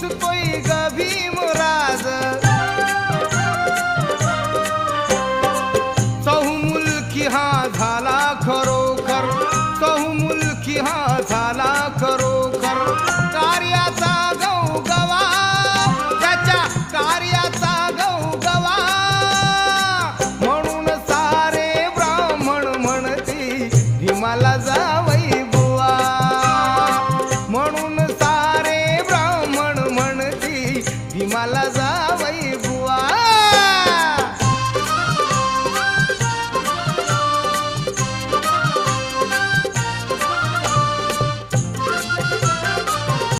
चुकोई ग भीमराज चहू मुलकी हा झाला खरोखर. चहू मुलकी हा झाला खरोखर. कार्याचा गौ गवा. त्याच्या कार्याचा गौ गवा. म्हणून सारे ब्राह्मण म्हणते भीमाला जावई Himalaya.